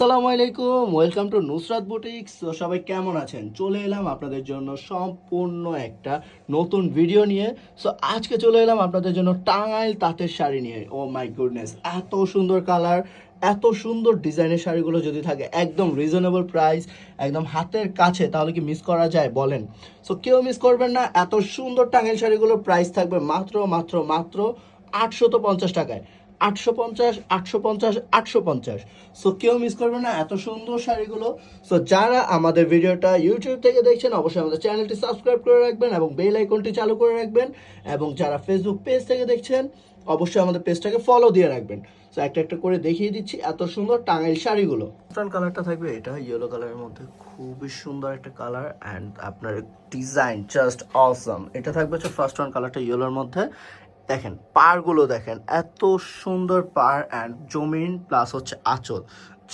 আসসালামু আলাইকুম, welcome to Nusrat boutiques. তো সবাই কেমন আছেন? চলে এলাম আপনাদের জন্য সম্পূর্ণ একটা নতুন ভিডিও নিয়ে। সো আজকে চলে এলাম আপনাদের জন্য টাঙ্গাইল তাঁতের শাড়ি নিয়ে। ও মাই গুডনেস, এত সুন্দর কালার, এত সুন্দর ডিজাইনের শাড়িগুলো যদি থাকে, একদম রিজনেবল প্রাইস একদম হাতের কাছে, তাহলে কি মিস করা যায়? বলেন। সো কেউ মিস করবেন না, এত সুন্দর টাঙ্গাইল শাড়িগুলোর প্রাইস থাকবে মাত্র মাত্র মাত্র আটশত পঞ্চাশ টাকায়। আটশো পঞ্চাশ আটশো পঞ্চাশ আটশো পঞ্চাশ। সো কেউ মিস করবে না, এত সুন্দর শাড়িগুলো। সো যারা আমাদের ভিডিওটা ইউটিউব থেকে দেখছেন, অবশ্যই আমাদের চ্যানেলটি সাবস্ক্রাইব করে রাখবেন এবং বেল আইকনটি চালু করে রাখবেন। এবং যারা ফেসবুক পেজ থেকে দেখছেন, অবশ্যই আমাদের পেজটাকে ফলো দিয়ে রাখবেন। সো একটা একটা করে দেখিয়ে দিচ্ছি, এত সুন্দর টাঙ্গাইল শাড়িগুলো। ফ্রন্ট কালারটা থাকবে, এটা ইয়েলো কালারের মধ্যে। খুবই সুন্দর একটা কালার অ্যান্ড আপনার ডিজাইন জাস্ট অসম এটা থাকবে হচ্ছে ফার্স্ট ওয়ান কালারটা ইয়েলোর মধ্যে। দেখেন পারগুলো দেখেন এত সুন্দর পাড় অ্যান্ড জমিন প্লাস হচ্ছে আঁচল।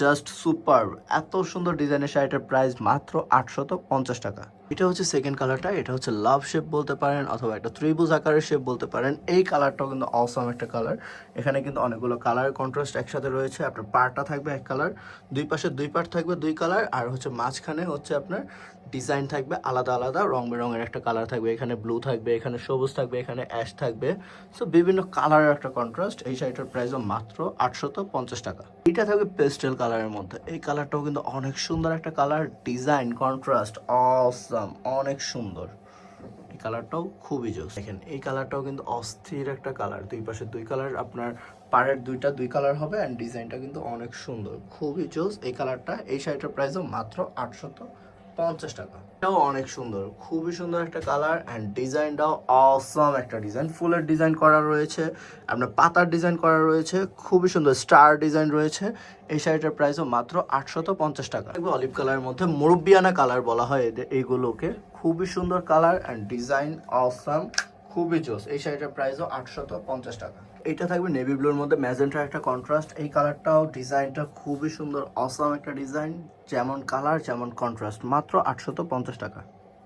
জাস্ট সুপার এত সুন্দর ডিজাইনের শাড়িটার প্রাইস মাত্র আটশত পঞ্চাশ টাকা। এটা হচ্ছে সেকেন্ড কালারটা এটা হচ্ছে লাভ শেপ বলতে পারেন অথবা একটা ত্রিভুজ আকারের শেপ বলতে পারেন। এই কালারটাও কিন্তু অসম একটা কালার এখানে কিন্তু অনেকগুলো কালার কন্ট্রাস্ট একসাথে রয়েছে। আপনার পারটা থাকবে এক কালার দুই পাশে দুই পার্ট থাকবে দুই কালার আর হচ্ছে মাঝখানে হচ্ছে আপনার ডিজাইন থাকবে আলাদা আলাদা, রং বেরঙের একটা কালার থাকবে। এখানে ব্লু থাকবে, এখানে সবুজ থাকবে, এখানে অ্যাশ থাকবে। সো বিভিন্ন কালারের একটা কন্ট্রাস্ট এই শাড়িটার প্রাইসও মাত্র আটশত পঞ্চাশ টাকা। এটা থাকবে পেস্টেল কালারের মধ্যে। এই কালারটাও কিন্তু অনেক সুন্দর একটা কালার, ডিজাইন কন্ট্রাস্ট অসম অনেক সুন্দর। এই কালারটাও খুবই জোস। দেখেন, এই কালারটাও কিন্তু অস্থির একটা কালার। দুই পাশে দুই কালার, আপনার পাড়ের দুইটা দুই কালার হবে অ্যান্ড ডিজাইনটা কিন্তু অনেক সুন্দর। খুবই জোস এই কালারটা। এই শাড়িটার প্রাইসও মাত্র আটশত পঞ্চাশ টাকা। এটাও অনেক সুন্দর, খুবই সুন্দর একটা কালার অ্যান্ড ডিজাইনটাও অসম একটা ডিজাইন। ফুলের ডিজাইন করা রয়েছে, আপনার পাতার ডিজাইন করা রয়েছে, খুবই সুন্দর স্টার ডিজাইন রয়েছে। এই শাড়িটার প্রাইসও মাত্র আটশত পঞ্চাশ টাকা। অলিভ কালারের মধ্যে মুরব্বিয়ানা কালার বলা হয় এদের এইগুলোকে খুবই সুন্দর কালার অ্যান্ড ডিজাইন অসম খুবই জোস। এই শাড়িটার প্রাইসও আটশত পঞ্চাশ টাকা। এটা থাকবে নেভি ব্লুর মধ্যে। ম্যাজেন্টার একটা কন্ট্রাস্ট এই কালারটাও ডিজাইনটা খুবই সুন্দর অসম একটা ডিজাইন যেমন কালার যেমন কন্ট্রাস্ট মাত্র আটশত পঞ্চাশ টাকা।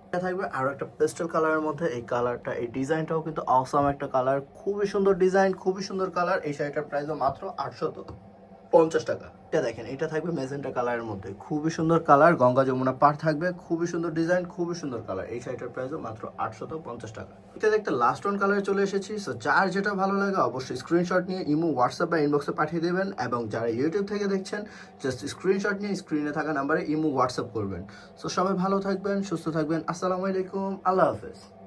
এটা থাকবে আরও একটা পেস্টেল কালারের মধ্যে। এই কালারটা এই ডিজাইনটাও কিন্তু অসম একটা কালার খুবই সুন্দর ডিজাইন খুবই সুন্দর কালার এই শাড়িটার প্রাইসও মাত্র আটশত। পঞ্চাশ টাকা। এটা দেখেন, এটা থাকবে মেজেন্টা কালারের মধ্যে। খুবই সুন্দর কালার, গঙ্গা যমুনা পার থাকবে, খুবই সুন্দর ডিজাইন, খুবই সুন্দর কালার। এই শাড়িটার প্রাইসও মাত্র আটশত পঞ্চাশ টাকা। এটা দেখতে লাস্ট ওয়ান কালারে চলে এসেছি। সো যার যেটা ভালো লাগে অবশ্যই স্ক্রিনশট নিয়ে ইমো হোয়াটসঅ্যাপ বা ইনবক্সে পাঠিয়ে দেবেন এবং যারা ইউটিউব থেকে দেখছেন জাস্ট স্ক্রিনশট নিয়ে স্ক্রিনে থাকা নাম্বারে ইমো হোয়াটসঅ্যাপ করবেন। সো সবাই ভালো থাকবেন, সুস্থ থাকবেন। আসসালামু আলাইকুম। আল্লাহ হাফেজ।